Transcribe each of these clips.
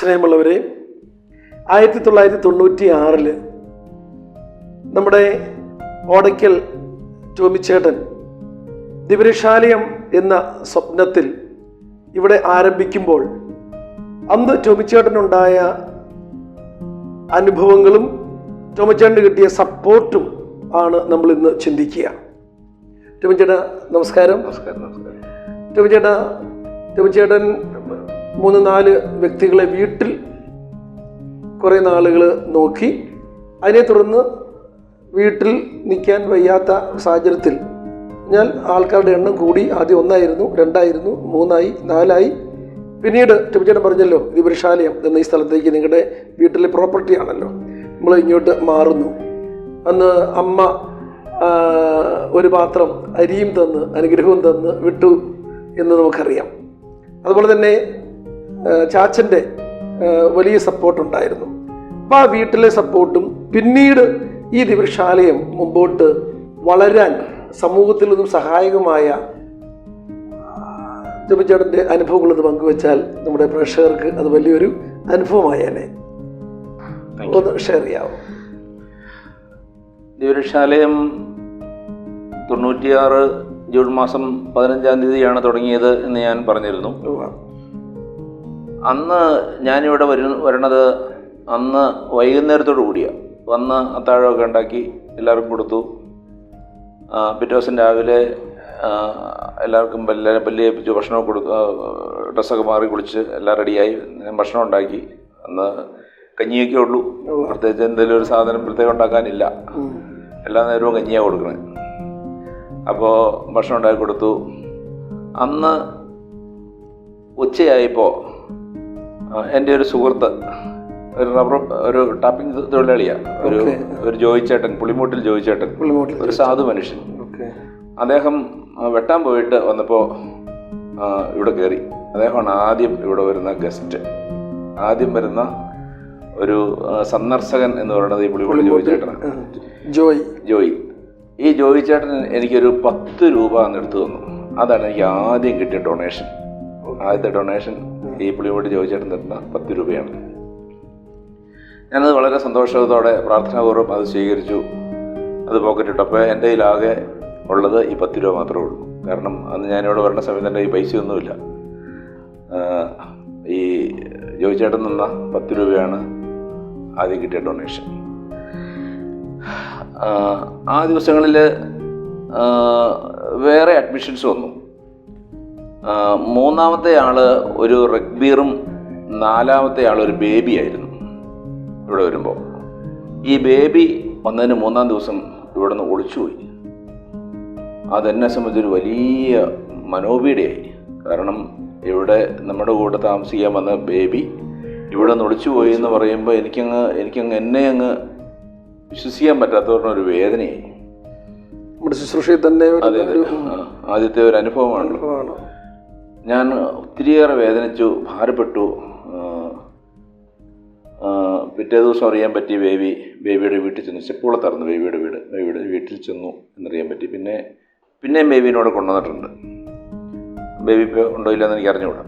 സ്നേഹമുള്ളവരെ ആയിരത്തി തൊള്ളായിരത്തി തൊണ്ണൂറ്റി ആറിൽ നമ്മുടെ ഓടയ്ക്കൽ ടോമിച്ചേട്ടൻ ദിവരശാലയം എന്ന സ്വപ്നത്തിൽ ഇവിടെ ആരംഭിക്കുമ്പോൾ അന്ന് ടോമിച്ചേട്ടനുണ്ടായ അനുഭവങ്ങളും ടോമിച്ചേട്ടന് കിട്ടിയ സപ്പോർട്ടും ആണ് നമ്മൾ ഇന്ന് ചിന്തിക്കുക. ടോമിച്ചേട്ടാ നമസ്കാരം. നമസ്കാരം നമസ്കാരം. ടോമിച്ചേട്ടാ ടോമിച്ചേട്ടൻ മൂന്ന് നാല് വ്യക്തികളെ വീട്ടിൽ കുറേ നാളുകൾ നോക്കി. അതിനെ തുടർന്ന് വീട്ടിൽ നിൽക്കാൻ വയ്യാത്ത സാഹചര്യത്തിൽ ഞാൻ ആൾക്കാരുടെ എണ്ണം കൂടി ആദ്യം ഒന്നായിരുന്നു രണ്ടായിരുന്നു മൂന്നായി നാലായി. പിന്നീട് ടിപ്പിച്ചേട്ടൻ പറഞ്ഞല്ലോ ഇത് വൃഷാലയം എന്ന ഈ സ്ഥലത്തേക്ക് നിങ്ങളുടെ വീട്ടിലെ പ്രോപ്പർട്ടി ആണല്ലോ. നമ്മൾ ഇങ്ങോട്ട് മാറുന്നു. അന്ന് അമ്മ ഒരു പാത്രം അരിയും തന്ന് അനുഗ്രഹവും തന്ന് വിട്ടു എന്ന് നമുക്കറിയാം. അതുപോലെ തന്നെ ചാച്ചന്റെ വലിയ സപ്പോർട്ട് ഉണ്ടായിരുന്നു. അപ്പോൾ ആ വീട്ടിലെ സപ്പോർട്ടും പിന്നീട് ഈ ദിവ്യശാലയം മുമ്പോട്ട് വളരാൻ സമൂഹത്തിൽ നിന്നും സഹായകമായ ജപിച്ചേട്ടന്റെ അനുഭവങ്ങളത് പങ്കുവച്ചാൽ നമ്മുടെ പ്രേക്ഷകർക്ക് അത് വലിയൊരു അനുഭവമായേനെ ഒന്ന് ഷെയർ ചെയ്യാവും? ദിവ്യശാലയം തൊണ്ണൂറ്റിയാറ് ജൂൺ മാസം പതിനഞ്ചാം തീയതിയാണ് തുടങ്ങിയത് എന്ന് ഞാൻ പറഞ്ഞിരുന്നു. അന്ന് ഞാനിവിടെ വരു വരണത് അന്ന് വൈകുന്നേരത്തോടു കൂടിയാണ് വന്ന് അത്താഴമൊക്കെ ഉണ്ടാക്കി എല്ലാവർക്കും കൊടുത്തു. പിറ്റേ ദിവസം രാവിലെ എല്ലാവർക്കും എല്ലാവരും പല്ലി ഏൽപ്പിച്ചു ഭക്ഷണം ആ, ഡ്രസ്സൊക്കെ മാറി കുളിച്ച് എല്ലാം റെഡിയായി. ഭക്ഷണം ഉണ്ടാക്കി. അന്ന് കഞ്ഞിയൊക്കെ ഉള്ളൂ. പ്രത്യേകിച്ച് എന്തെങ്കിലും ഒരു സാധനം പ്രത്യേകം ഉണ്ടാക്കാനില്ല. എല്ലാ നേരവും കഞ്ഞിയാണ് കൊടുക്കണേ. അപ്പോൾ ഭക്ഷണം ഉണ്ടാക്കി കൊടുത്തു. അന്ന് ഉച്ചയായപ്പോൾ എന്റെ ഒരു സുഹൃത്ത് ഒരു റബ്ബർ ഒരു ടാപ്പിംഗ് തൊഴിലാളിയാണ് ഒരു. ഒരു ജോയിച്ചേട്ടൻ പുളിമൂട്ടിൽ ജോയിച്ചേട്ടൻ. പുളിമൂട്ടിൽ ഒരു സാധു മനുഷ്യൻ. ഓക്കെ അദ്ദേഹം വെട്ടാൻ പോയിട്ട് വന്നപ്പോൾ ഇവിടെ കയറി അദ്ദേഹമാണ് ആദ്യം ഇവിടെ വരുന്ന ഗസ്റ്റ്. ആദ്യം വരുന്ന ഒരു സന്ദർശകൻ എന്ന് പറയുന്നത് ഈ പുളിമൂട്ടിൽ ജോയിച്ചേട്ടനാണ്. ജോയ്. ജോയി. ഈ ജോയി ചേട്ടൻ എനിക്കൊരു പത്ത് രൂപ എന്ന് എടുത്തു തന്നു. അതാണ് എനിക്ക് ആദ്യം കിട്ടിയ ഡൊണേഷൻ ആദ്യത്തെ ഡൊണേഷൻ ഈ പുളിയോട് ജോയി ചേട്ടൻ തരുന്ന പത്ത് രൂപയാണ്. ഞാനത് വളരെ സന്തോഷത്തോടെ പ്രാർത്ഥനാപൂർവം അത് സ്വീകരിച്ചു. അത് പോക്കറ്റിട്ടു അപ്പോൾ എന്റെ കയ്യിലാകെ ഉള്ളത് ഈ പത്ത് രൂപ മാത്രമേ ഉള്ളൂ. കാരണം അന്ന് ഞാനിവിടെ വരുന്ന സമയത്ത് എന്റെ ഈ പൈസയൊന്നുമില്ല. ഈ ജോയിച്ചേട്ടൻ നിന്ന പത്ത് രൂപയാണ് ആദ്യം കിട്ടിയ ഡൊണേഷൻ. ആ ദിവസങ്ങളിൽ വേറെ അഡ്മിഷൻസ് വന്നു. മൂന്നാമത്തെ ആൾ ഒരു റഗ്ബീറും നാലാമത്തെ ആൾ ഒരു ബേബി ആയിരുന്നു ഇവിടെ വരുമ്പോൾ ഈ ബേബി വന്നതിന് മൂന്നാം ദിവസം ഇവിടെ നിന്ന് ഒളിച്ചുപോയി. അതെന്നെ സംബന്ധിച്ചൊരു വലിയ മനോപീഡയായി. കാരണം ഇവിടെ നമ്മുടെ കൂടെ താമസിക്കാൻ വന്ന ബേബി ഇവിടെ നിന്ന് ഒളിച്ചുപോയി എന്ന് പറയുമ്പോൾ എനിക്കങ്ങ് എനിക്കങ്ങ് എന്നെ അങ്ങ് വിശ്വസിക്കാൻ പറ്റാത്തവരുടെ ഒരു വേദനയായി. നമ്മുടെ ശുശ്രൂഷയിൽ തന്നെ ആദ്യത്തെ ഒരു അനുഭവമാണ് ഞാൻ ഒത്തിരിയേറെ വേദനിച്ചു ഭാരപ്പെട്ടു. പിറ്റേ ദിവസം അറിയാൻ പറ്റി ബേബി ബേബിയുടെ വീട്ടിൽ ചെന്നു. ചെപ്പുളത്തായിരുന്നു ബേബിയുടെ വീട് ബേബിയുടെ വീട്ടിൽ ചെന്നു എന്നറിയാൻ പറ്റി. പിന്നെ പിന്നെയും ബേബിനോട് കൊണ്ടുവന്നിട്ടുണ്ട്. ബേബി ഇപ്പോൾ ഉണ്ടോ ഇല്ലെന്ന് എനിക്ക് അറിഞ്ഞുകൂടാ.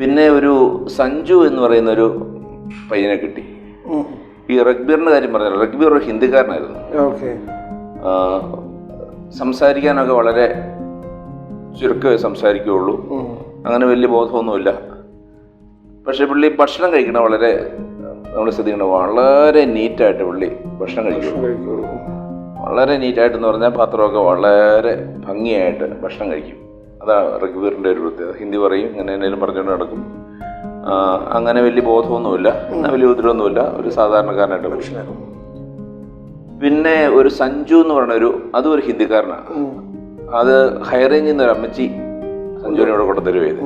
പിന്നെ ഒരു സഞ്ജു എന്ന് പറയുന്ന ഒരു പയ്യനെ കിട്ടി. ഈ റഗ്ബീറിന്റെ കാര്യം പറഞ്ഞാൽ റഗ്ബീർ ഒരു ഹിന്ദിക്കാരനായിരുന്നു. സംസാരിക്കാനൊക്കെ വളരെ ചുരുക്കമേ സംസാരിക്കുകയുള്ളൂ. അങ്ങനെ വലിയ ബോധമൊന്നുമില്ല. പക്ഷെ പുള്ളി ഭക്ഷണം കഴിക്കണ വളരെ നമ്മൾ ശ്രദ്ധിക്കണം വളരെ നീറ്റായിട്ട് പുള്ളി ഭക്ഷണം കഴിക്കും. വളരെ നീറ്റായിട്ടെന്ന് പറഞ്ഞാൽ പാത്രമൊക്കെ വളരെ ഭംഗിയായിട്ട് ഭക്ഷണം കഴിക്കും. അതാണ് റഘുവീറിന്റെ ഒരു പ്രത്യേകത. ഹിന്ദി പറയും ഇങ്ങനെ എന്തെങ്കിലും പറഞ്ഞുകൊണ്ട് നടക്കും. അങ്ങനെ വലിയ ബോധമൊന്നുമില്ല. അങ്ങനെ വലിയ ഉദ്രവൊന്നുമില്ല. ഒരു സാധാരണക്കാരനായിട്ട് ഭക്ഷണം പിന്നെ ഒരു സഞ്ജു എന്ന് പറയുന്ന ഒരു അതും ഒരു ഹിന്ദിക്കാരനാണ്. അത് ഹൈറേഞ്ചിൽ നിന്ന് ഒരു അമ്മച്ചി സഞ്ജുവിനെ ഇവിടെ കൊണ്ടു തരുവായത്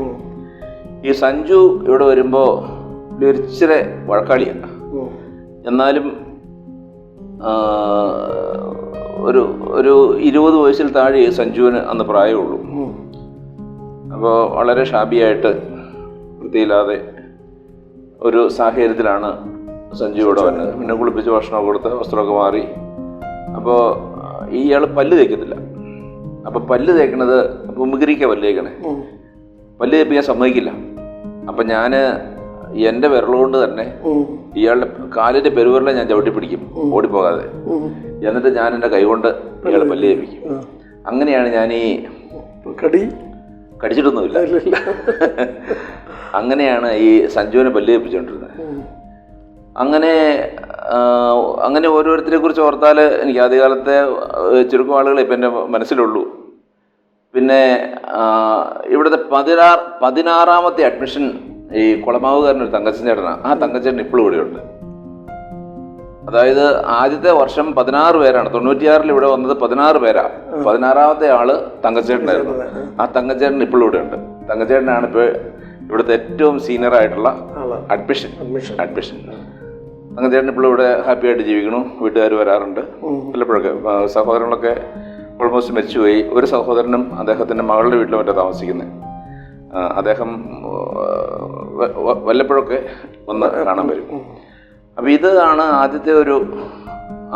ഈ സഞ്ജു ഇവിടെ വരുമ്പോൾ ഇച്ചിരി വഴക്കാളിയാണ് എന്നാലും ഒരു ഒരു ഇരുപത് വയസ്സിൽ താഴെ സഞ്ജുവിന് അന്ന് പ്രായമുള്ളൂ. അപ്പോൾ വളരെ ഷാബിയായിട്ട് വൃത്തിയില്ലാതെ ഒരു സാഹചര്യത്തിലാണ് സഞ്ജു ഇവിടെ വന്നത്. പിന്നെ കുളിപ്പിച്ച് ഭക്ഷണമൊക്കെ കൊടുത്ത് വസ്ത്രമൊക്കെ മാറി. അപ്പോൾ ഇയാൾ പല്ല് തേക്കത്തില്ല. അപ്പോൾ പല്ല് തേക്കണത് മുമ്പിരിക്ക പല്ല് തേക്കണേ പല്ല് തേപ്പ് ഞാൻ സമ്മതിക്കില്ല. അപ്പം ഞാൻ എന്റെ വിരലുകൊണ്ട് തന്നെ. ഇയാളുടെ കാലിന്റെ പെരുവിരലെ ഞാൻ ചവിട്ടി പിടിക്കും ഓടിപ്പോകാതെ. പോകാതെ എന്നിട്ട് ഞാൻ എന്റെ കൈകൊണ്ട് ഇയാളെ പല്ല് തേപ്പിക്കും. അങ്ങനെയാണ് ഞാൻ ഈ കടി? കടിച്ചിട്ടൊന്നുമില്ല. അങ്ങനെയാണ് ഈ സഞ്ജുവിനെ പല്ല് തേപ്പിച്ചോണ്ടിരുന്നത്. അങ്ങനെ അങ്ങനെ ഓരോരുത്തരെ കുറിച്ച് ഓർത്താൽ എനിക്ക് ആദ്യകാലത്തെ ചുരുക്കം ആളുകളെ ഇപ്പം എന്റെ മനസ്സിലുള്ളൂ. പിന്നെ ഇവിടുത്തെ പതിനാറ് പതിനാറാമത്തെ അഡ്മിഷൻ ഈ കുളമാവുകാരൻ ഒരു തങ്കച്ചൻ ചേട്ടനാണ് ആ തങ്കച്ചേട്ടൻ ഇപ്പോഴും ഇവിടെയുണ്ട്. അതായത് ആദ്യത്തെ വർഷം പതിനാറ് പേരാണ്. തൊണ്ണൂറ്റിയാറിൽ ഇവിടെ വന്നത് പതിനാറ് പേരാണ് പതിനാറാമത്തെ ആൾ തങ്കച്ചേട്ടനായിരുന്നു. ആ തങ്കച്ചേട്ടൻ ഇപ്പോഴും ഇവിടെ ഉണ്ട് തങ്കച്ചേട്ടനാണ് ഇപ്പോൾ ഇവിടുത്തെ ഏറ്റവും സീനിയർ ആയിട്ടുള്ള അഡ്മിഷൻ അഡ്മിഷൻ അഡ്മിഷൻ അഡ്മിഷൻ ചേട്ടൻ ഇപ്പോൾ ഇവിടെ ഹാപ്പി ആയിട്ട് ജീവിക്കണു വീട്ടുകാർ വരാറുണ്ട്. വല്ലപ്പോഴൊക്കെ സഹോദരങ്ങളൊക്കെ ഓൾമോസ്റ്റ് മരിച്ചുപോയി. ഒരു സഹോദരനും അദ്ദേഹത്തിന്റെ മകളുടെ വീട്ടിലും മറ്റോ താമസിക്കുന്നത് അദ്ദേഹം വല്ലപ്പോഴൊക്കെ ഒന്ന് കാണാൻ വരും. അപ്പം ഇതാണ് ആദ്യത്തെ ഒരു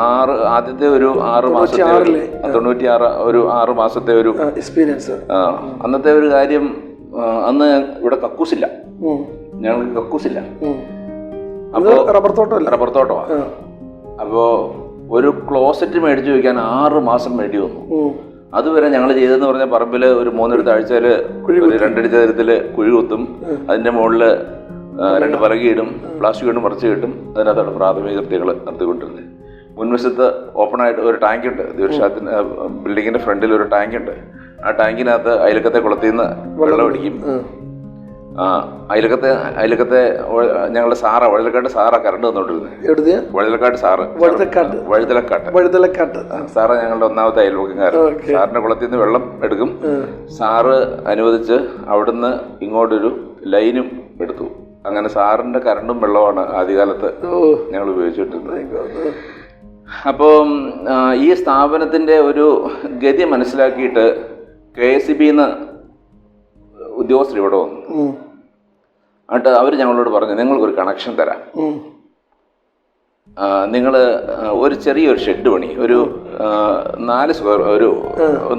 ആറ് ആദ്യത്തെ ഒരു ആറ് മാസത്തെ തൊണ്ണൂറ്റി ആറ് ഒരു ആറ് മാസത്തെ ഒരു എക്സ്പീരിയൻസ് അന്നത്തെ ഒരു കാര്യം അന്ന് ഇവിടെ കക്കൂസില്ല. ഞങ്ങൾക്ക് കക്കൂസില്ല. അത് റബ്ബർ തോട്ടമല്ല റബ്ബർ തോട്ടമാണ്. അപ്പോൾ ഒരു ക്ലോസറ്റ് മേടിച്ചു വയ്ക്കാൻ ആറ് മാസം വേണ്ടി വന്നു. അതുവരെ ഞങ്ങൾ ചെയ്തതെന്ന് പറഞ്ഞ പറമ്പിൽ ഒരു മൂന്നെടുത്ത ആഴ്ചയിൽ ഒരു രണ്ടടി ചതുരത്തിൽ കുഴി കുത്തും. അതിന്റെ മുകളിൽ രണ്ട് പറകിയിടും പ്ലാസ്റ്റിക് ഇടും മറച്ച് കിട്ടും. അതിനകത്താണ് പ്രാഥമിക കൃത്യങ്ങൾ നടത്തിക്കൊണ്ടിരുന്നത് മുൻവശത്ത് ഓപ്പണായിട്ട് ഒരു ടാങ്ക് ഉണ്ട്. ദീർഘത്തിന് ബിൽഡിങ്ങിന്റെ ഫ്രണ്ടിൽ ഒരു ടാങ്ക് ഉണ്ട്. ആ ടാങ്കിനകത്ത് അയലക്കത്തെ കുളത്തിൽ നിന്ന് വെള്ളം അടിക്കും അയലക്കത്തെ അയലക്കത്തെ ഞങ്ങളുടെ സാറാ വഴുതലക്കാട്ട് സാറാ കറണ്ട് വന്നോണ്ടിരുന്നത് വഴുതലക്കാട്ട് സാറ്. വഴുതക്കാട്ട് വഴുതലക്കാട്ട് വഴുതലക്കാട്ട് സാറാ ഞങ്ങളുടെ ഒന്നാമത്തെ അയൽവക്കാരൻ. സാറിന്റെ കുളത്തിൽ നിന്ന് വെള്ളം എടുക്കും. സാറ് അനുവദിച്ച് അവിടുന്ന് ഇങ്ങോട്ടൊരു ലൈനും എടുത്തു. അങ്ങനെ സാറിന്റെ കറണ്ടും വെള്ളമാണ് ആദ്യകാലത്ത് ഞങ്ങൾ ഉപയോഗിച്ചിട്ടുണ്ട് അപ്പോൾ ഈ സ്ഥാപനത്തിന്റെ ഒരു ഗതി മനസ്സിലാക്കിയിട്ട് കെ എസ് സി ബിന്ന് ഉദ്യോഗസ്ഥർ ഇവിടെ വന്നു. എന്നിട്ട് അവർ ഞങ്ങളോട് പറഞ്ഞു നിങ്ങൾക്കൊരു കണക്ഷൻ തരാം. നിങ്ങൾ ഒരു ചെറിയൊരു ഷെഡ് പണി ഒരു നാല് സ്ക്വയർ ഒരു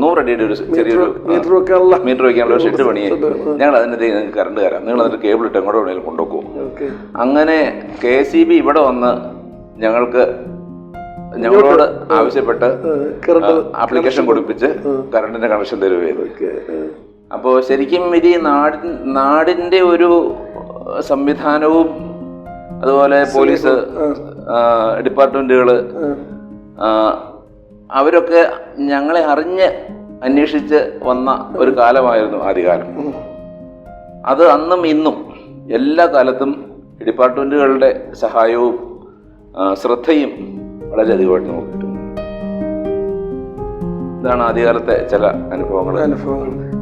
നൂറടിയുടെ ഒരു ചെറിയൊരു മീറ്റർ വെക്കാനുള്ള മീറ്റർ വെക്കാനുള്ള ഷെഡ് പണി. ഞങ്ങൾ അതിനകത്ത് നിങ്ങൾക്ക് കറണ്ട് തരാം. നിങ്ങൾ അതിന്റെ കേബിൾ ഇട്ട് എങ്ങോട്ട് വേണമെങ്കിലും കൊണ്ടുപോകും അങ്ങനെ കെ സി ബി ഇവിടെ വന്ന് ഞങ്ങൾക്ക് ഞങ്ങളോട് ആവശ്യപ്പെട്ട് ആപ്ലിക്കേഷൻ കൊടുപ്പിച്ച് കറണ്ടിന്റെ കണക്ഷൻ തരുകയും അപ്പോൾ ശരിക്കും ഇത് നാടിൻ നാടിന്റെ ഒരു സംവിധാനവും അതുപോലെ പോലീസ് ഡിപ്പാർട്ട്മെന്റുകൾ അവരൊക്കെ ഞങ്ങളെ അറിഞ്ഞ് അന്വേഷിച്ച് വന്ന ഒരു കാലമായിരുന്നു ആദ്യകാലം. അത് അന്നും ഇന്നും എല്ലാ കാലത്തും ഡിപ്പാർട്ട്മെന്റുകളുടെ സഹായവും ശ്രദ്ധയും വളരെയധികമായിട്ട് നമുക്ക് കിട്ടും. ഇതാണ് ആദ്യകാലത്തെ ചില അനുഭവങ്ങൾ അനുഭവങ്ങൾ